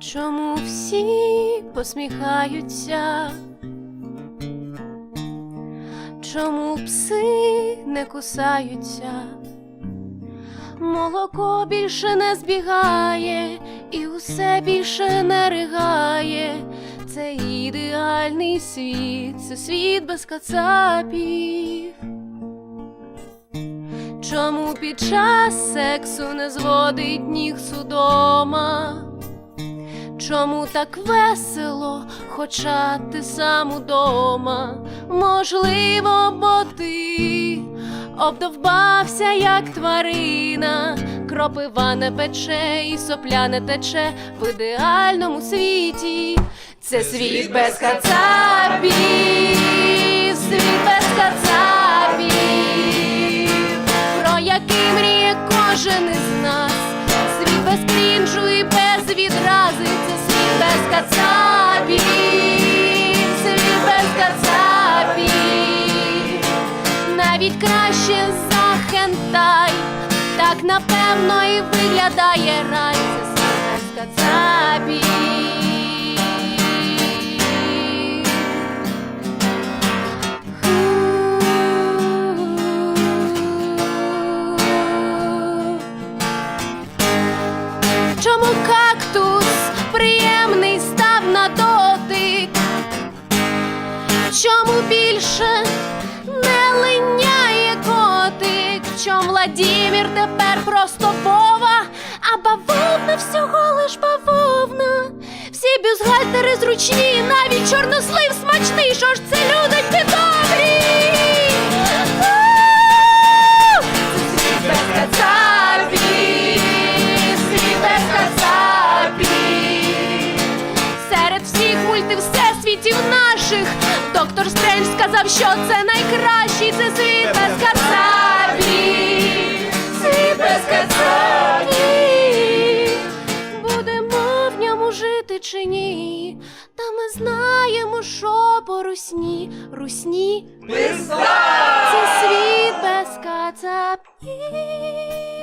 Чому всі посміхаються? Чому пси не кусаються? Молоко більше не збігає, і усе більше не ригає. Це ідеальний світ, це світ без кацапів. Чому під час сексу не зводить ніг судома? Чому так весело, хоча ти сам удома? Можливо, бо ти обдовбався, як тварина, кропива не пече і сопля не тече в ідеальному світі. Це світ без кацапів, світ без кацапів, про який мріє кожен із нас. Світ без без відрази, це світ без кацапів, світ без кацапів, навіть краще за хентай, так напевно і виглядає рай, це світ без кацапів. Владімір тепер просто Вова, а бавовна всього лиш бавовна. Всі бюзгальтери зручні, навіть чорнослив смачний, що ж це люди підобрі. Серед всіх мультів всесвітів наших доктор Стрендж сказав, що це найкращий, це світ без знаємо, що по русні, русні. Це світ без кацапів.